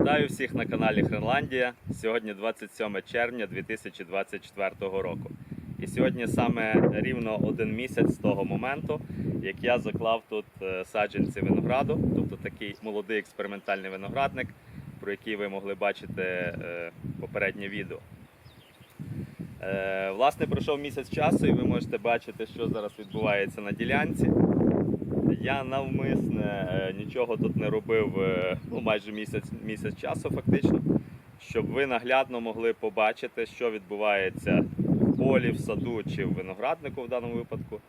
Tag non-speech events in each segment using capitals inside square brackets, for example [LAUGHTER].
Вітаю всіх на каналі Хренландія. Сьогодні 27 червня 2024 року. І сьогодні саме рівно один місяць з того моменту, як я заклав тут е, саджанці винограду, тобто такий молодий експериментальний виноградник, про який ви могли бачити е, попереднє відео. Е, Власне, пройшов місяць часу, і ви можете бачити, що зараз відбувається на ділянці. Я навмисне е, нічого тут не робив е, ну, майже місяць, місяць часу, фактично, щоб ви наглядно могли побачити, що відбувається в полі, в саду чи в винограднику в даному випадку,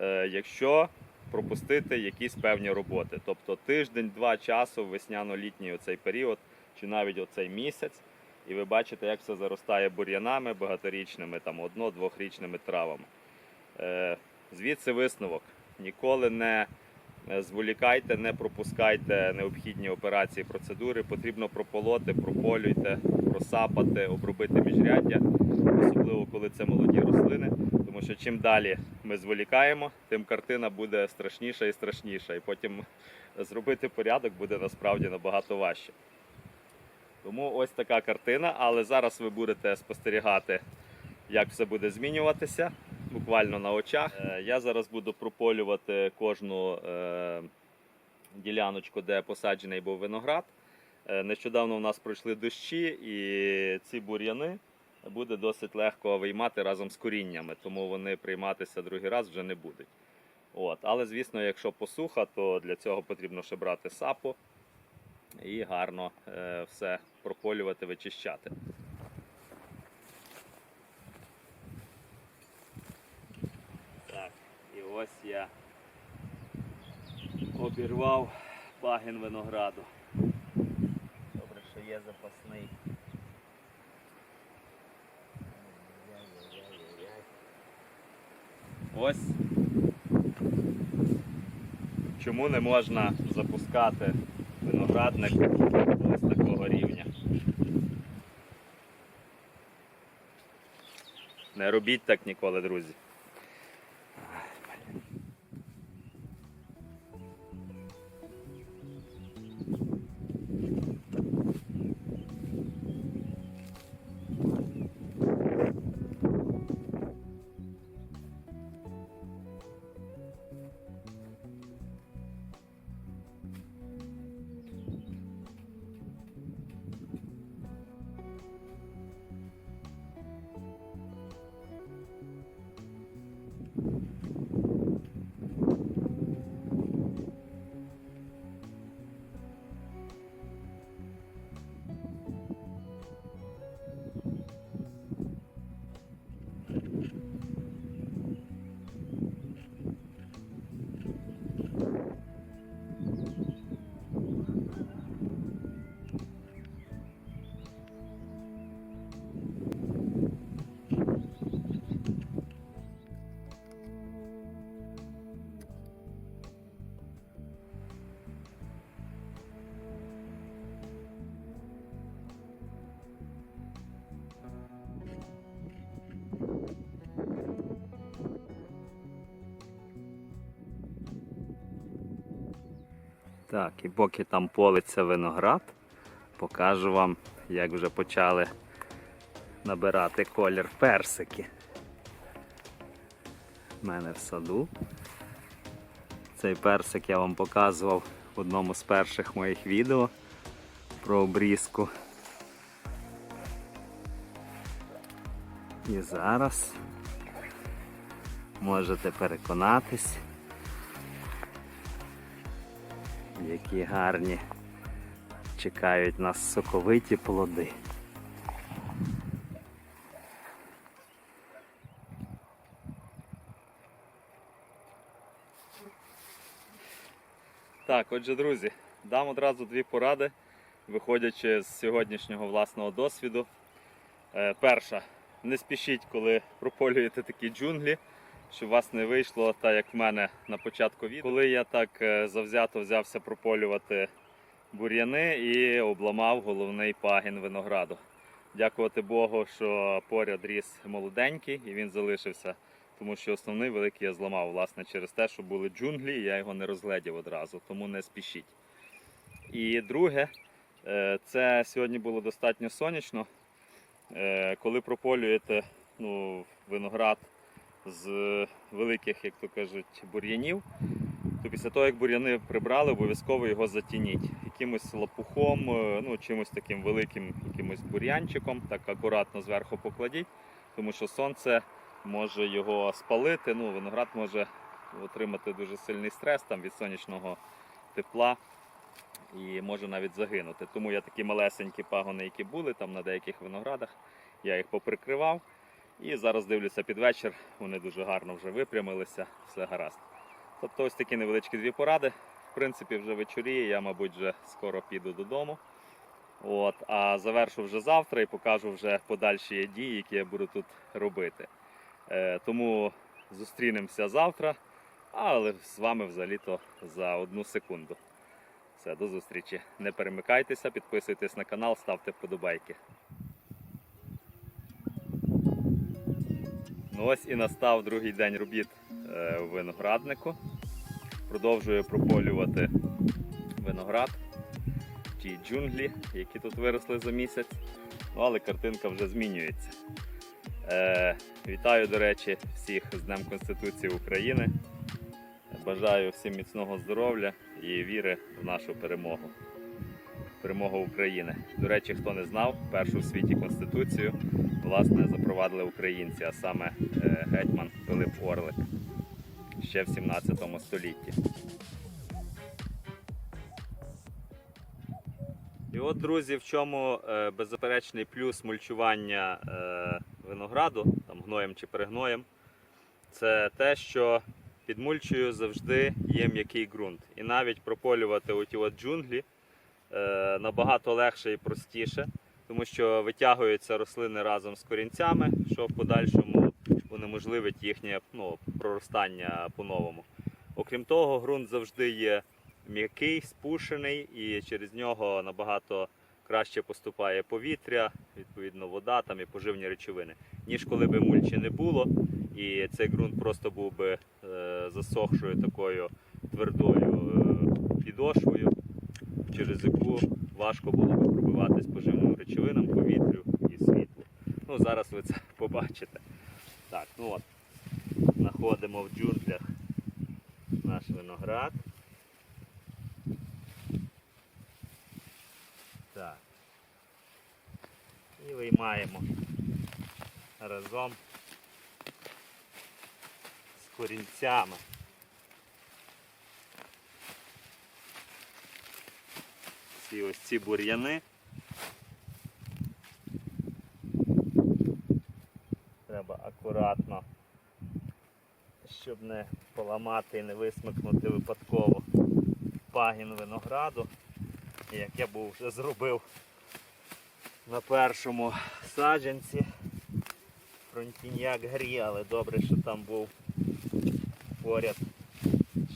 е, якщо пропустити якісь певні роботи. Тобто тиждень-два часу, весняно-літній оцей період, чи навіть оцей місяць, і ви бачите, як все заростає бур'янами багаторічними, там одно-двохрічними травами. Звідси висновок. Ніколи не зволікайте, не пропускайте необхідні операції, процедури. Потрібно прополоти, прополюйте, просапати, обробити міжряддя, особливо коли це молоді рослини. Тому що чим далі ми зволікаємо, тим картина буде страшніша і страшніша. І потім зробити порядок буде насправді набагато важче. Тому ось така картина, але зараз ви будете спостерігати, як все буде змінюватися буквально на очах. Е, Я зараз буду прополювати кожну е, діляночку, де посаджений був виноград. Е, Нещодавно у нас пройшли дощі, і ці бур'яни буде досить легко виймати разом з коріннями, тому вони прийматися другий раз вже не будуть. От. Але, звісно, якщо посуха, то для цього потрібно ще брати сапу і гарно все прополювати, вичищати. Так, і ось я обірвав пагін винограду. Добре, що є запасний. Ось чому не можна запускати виноградник ось такого рівня. Не робіть так ніколи, друзі. Так, і поки там политься виноград, покажу вам, як вже почали набирати колір персики. У мене в саду. Цей персик я вам показував в одному з перших моїх відео про обрізку. І зараз можете переконатись. Які гарні чекають нас соковиті плоди. Так, отже, друзі, дам одразу дві поради, виходячи з сьогоднішнього власного досвіду. Е, перша, не спішіть, коли прополюєте такі джунглі, щоб у вас не вийшло так, як в мене на початку відео. Коли я так е, завзято взявся прополювати бур'яни і обламав головний пагін винограду. Дякувати Богу, що поряд ріс молоденький і він залишився, тому що основний великий я зламав власне через те, що були джунглі, і я його не розгледів одразу, тому не спішіть. І друге, Е, Це сьогодні було достатньо сонячно. Е, Коли прополюєте ну, виноград з великих, як то кажуть, бур'янів, то після того, як бур'яни прибрали, обов'язково його затініть. Якимось лопухом, е, ну, чимось таким великим якимось бур'янчиком, так акуратно зверху покладіть, тому що сонце може його спалити. Ну, виноград може отримати дуже сильний стрес там, від сонячного тепла і може навіть загинути. Тому я такі малесенькі пагони, які були там на деяких виноградах, я їх поприкривав. І зараз дивлюся під вечір, вони дуже гарно вже випрямилися, все гаразд. Тобто ось такі невеличкі дві поради. В принципі, вже вечоріє, я, мабуть, вже скоро піду додому. От, а завершу вже завтра і покажу вже подальші дії, які я буду тут робити. Е, тому зустрінемося завтра, але з вами взагалі-то за одну секунду. Все, до зустрічі. Не перемикайтеся, підписуйтесь на канал, ставте вподобайки. Ну ось і настав другий день робіт е, в винограднику. Продовжую прополювати виноград, ті джунглі, які тут виросли за місяць. Ну, але картинка вже змінюється. Е, вітаю, до речі, всіх з Днем Конституції України. Бажаю всім міцного здоров'я і віри в нашу перемогу. Перемогу України. До речі, хто не знав, першу в світі конституцію власне запровадили українці, а саме е, гетьман Пилип Орлик ще в 17 столітті. І от, друзі, в чому е, беззаперечний плюс мульчування е, винограду, там гноєм чи перегноєм, це те, що під мульчею завжди є м'який ґрунт. І навіть прополювати оті от джунглі набагато легше і простіше, тому що витягуються рослини разом з корінцями, що в подальшому унеможливить їхнє ну, проростання по-новому. Окрім того, ґрунт завжди є м'який, спушений, і через нього набагато краще поступає повітря, відповідно, вода там і поживні речовини, ніж коли би мульчі не було, і цей ґрунт просто був би е, засохшою такою твердою е, підошвою, через яку важко було би пробиватись поживним речовинам, повітрю і світлу. Ну, зараз ви це [LAUGHS] побачите. Так, ну от, знаходимо в джунглях наш виноград. Так. І виймаємо разом з корінцями. Ці ось ці бур'яни. Треба акуратно, щоб не поламати і не висмикнути випадково пагін винограду, як я був вже зробив на першому саджанці. Фронтіньяк грі, але добре, що там був поряд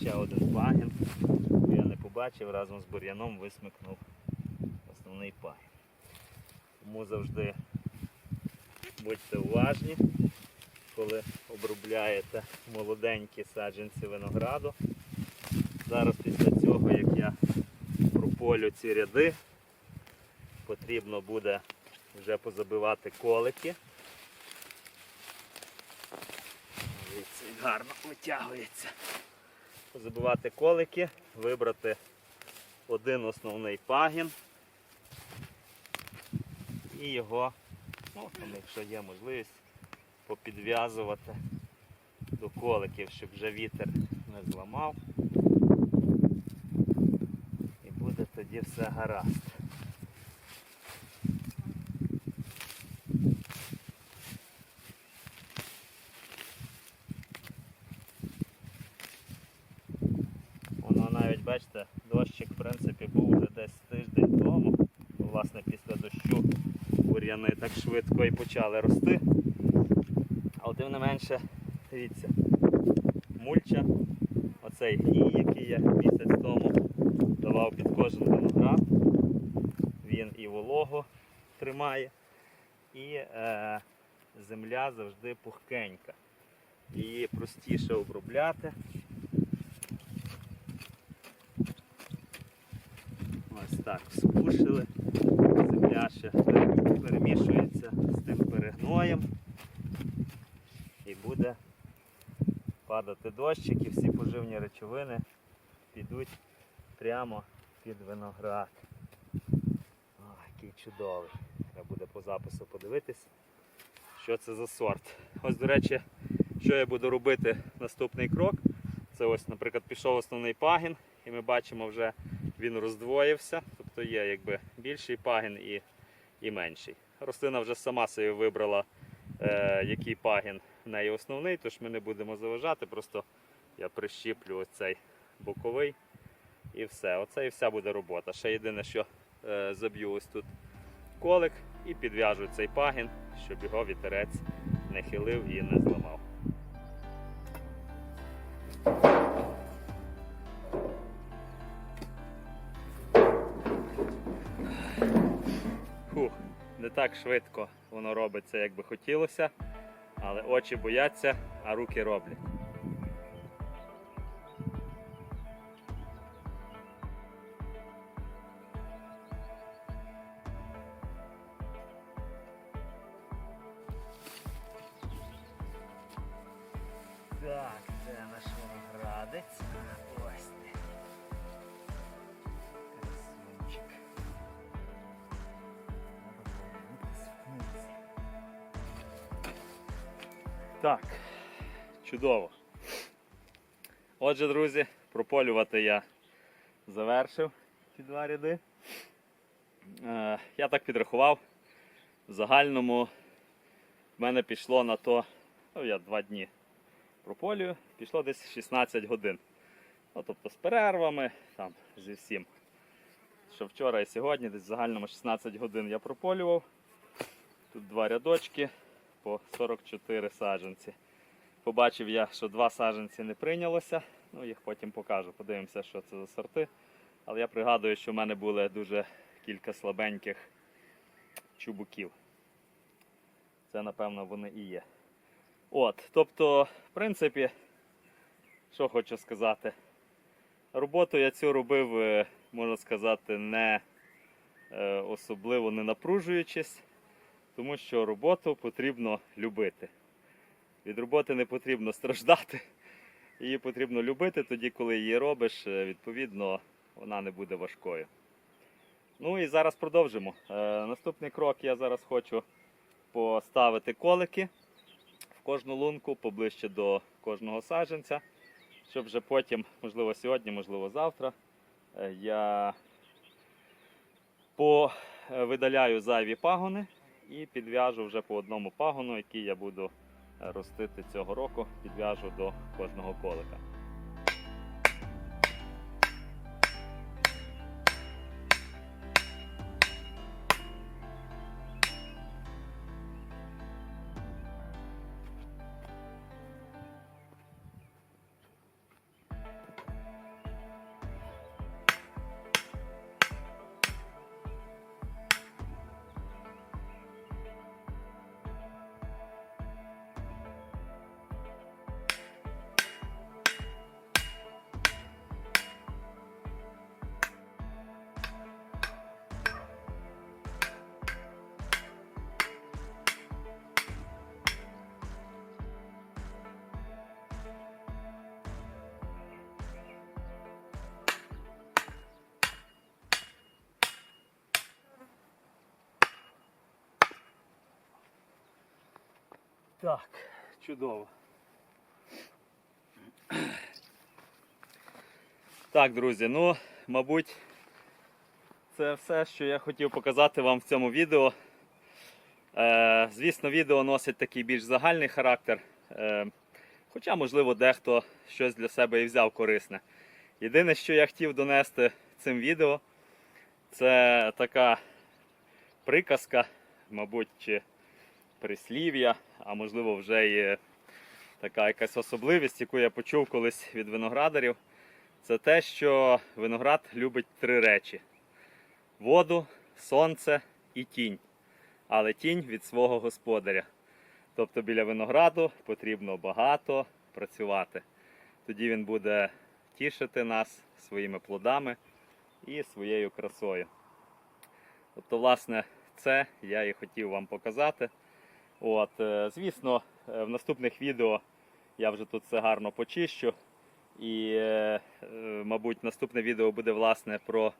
ще один пагін. Побачив, разом з бур'яном висмикнув основний пагін. Тому завжди будьте уважні, коли обробляєте молоденькі саджанці винограду. Зараз після цього, як я прополю ці ряди, потрібно буде вже позабивати колики. Гарно витягується. Позабивати колики, вибрати один основний пагін і його, ну, там, якщо є можливість, попідв'язувати до коликів, щоб вже вітер не зламав. І буде тоді все гаразд. Воно навіть, бачите, дощик в принципі був вже десь тиждень тому. Власне, після дощу бур'яни так швидко і почали рости. Але тим не менше, дивіться, мульча, оцей гній, який я місяць тому давав під кожен виноград, він і вологу тримає, і е, земля завжди пухкенька. Її простіше обробляти. Ось так, спушили. Земля перемішується з тим перегноєм. І буде падати дощик і всі поживні речовини підуть прямо під виноград. О, який чудовий. Треба буде по запису подивитись, що це за сорт. Ось, до речі, що я буду робити наступний крок. Це ось, наприклад, пішов основний пагін, і ми бачимо, вже він роздвоївся, тобто є якби більший пагін і, і менший. Рослина вже сама собі вибрала, е, який пагін в неї основний, тож ми не будемо заважати, просто я прищіплю оцей боковий і все. Оце і вся буде робота. Ще єдине, що е, заб'ю ось тут колик і підв'яжу цей пагін, щоб його вітерець не хилив і не зламав. Так швидко воно робиться, як би хотілося, але очі бояться, а руки роблять. Так, чудово. Отже, друзі, прополювати я завершив ці два ряди. Е, я так підрахував. В загальному в мене пішло на то, ну я два дні прополюю, пішло десь 16 годин. Ну, тобто з перервами, там, зі всім. Що вчора і сьогодні, десь в загальному 16 годин я прополював. Тут два рядочки по 44 саджанці. Побачив я, що два саджанці не прийнялося. Ну, їх потім покажу, подивимося, що це за сорти. Але я пригадую, що в мене були дуже кілька слабеньких чубуків. Це, напевно, вони і є. От, тобто, в принципі, що хочу сказати. Роботу я цю робив, е, можна сказати, не е, особливо не напружуючись, тому що роботу потрібно любити. Від роботи не потрібно страждати, її потрібно любити тоді, коли її робиш, е, відповідно, вона не буде важкою. Ну і зараз продовжимо. Е, Наступний крок я зараз хочу поставити колики в кожну лунку поближче до кожного саджанця, щоб вже потім, можливо, сьогодні, можливо, завтра, е, я повидаляю зайві пагони і підв'яжу вже по одному пагону, який я буду е, ростити цього року, підв'яжу до кожного колика. Так, чудово. Так, друзі, ну, мабуть, це все, що я хотів показати вам в цьому відео. Е, звісно, відео носить такий більш загальний характер. Е, хоча, можливо, дехто щось для себе і взяв корисне. Єдине, що я хотів донести цим відео, це така приказка, мабуть, чи прислів'я, а можливо вже і така якась особливість, яку я почув колись від виноградарів. Це те, що виноград любить три речі: воду, сонце і тінь. Але тінь від свого господаря. Тобто біля винограду потрібно багато працювати. Тоді він буде тішити нас своїми плодами і своєю красою. Тобто, власне, це я і хотів вам показати. От, е, звісно, е, в наступних відео я вже тут все гарно почищу. І, е, мабуть, наступне відео буде власне про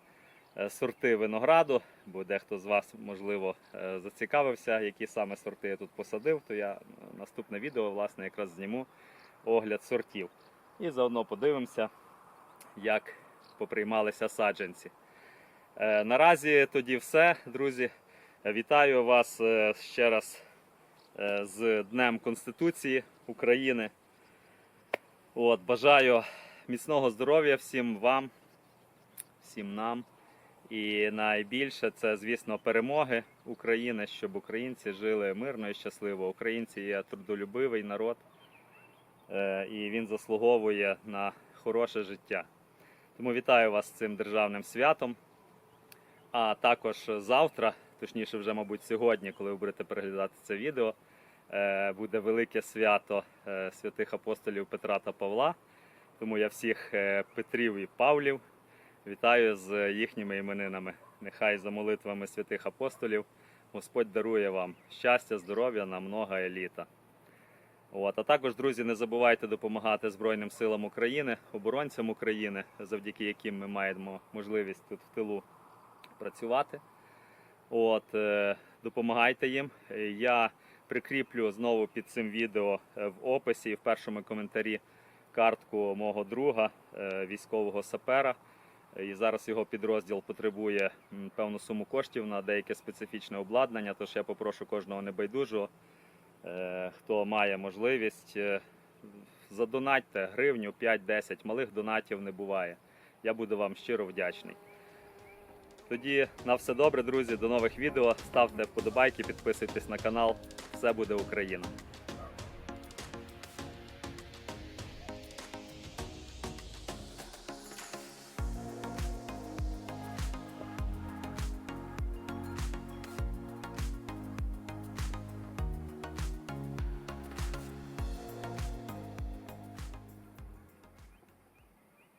сорти винограду, бо дехто з вас, можливо, зацікавився, які саме сорти я тут посадив, то я наступне відео власне якраз зніму огляд сортів. І заодно подивимося, як поприймалися саджанці. Наразі тоді все, друзі. Вітаю вас ще раз з Днем Конституції України. От, бажаю міцного здоров'я всім вам, всім нам. І найбільше це, звісно, перемоги України, щоб українці жили мирно і щасливо. Українці є трудолюбивий народ, е, і він заслуговує на хороше життя. Тому вітаю вас з цим державним святом. А також завтра, точніше, вже, мабуть, сьогодні, коли ви будете переглядати це відео, е, буде велике свято е, святих апостолів Петра та Павла. Тому я всіх е, Петрів і Павлів вітаю з їхніми іменинами. Нехай за молитвами святих апостолів Господь дарує вам щастя, здоров'я на много літа. От, а також, друзі, не забувайте допомагати Збройним силам України, оборонцям України, завдяки яким ми маємо можливість тут в тилу працювати. От, е, допомагайте їм. Я прикріплю знову під цим відео е, в описі і в першому коментарі картку мого друга, е, військового сапера. І зараз його підрозділ потребує певну суму коштів на деяке специфічне обладнання. Тож я попрошу кожного небайдужого, хто має можливість, задонатьте гривню 5-10. Малих донатів не буває. Я буду вам щиро вдячний. Тоді на все добре, друзі. До нових відео. Ставте вподобайки, підписуйтесь на канал. Все буде Україна!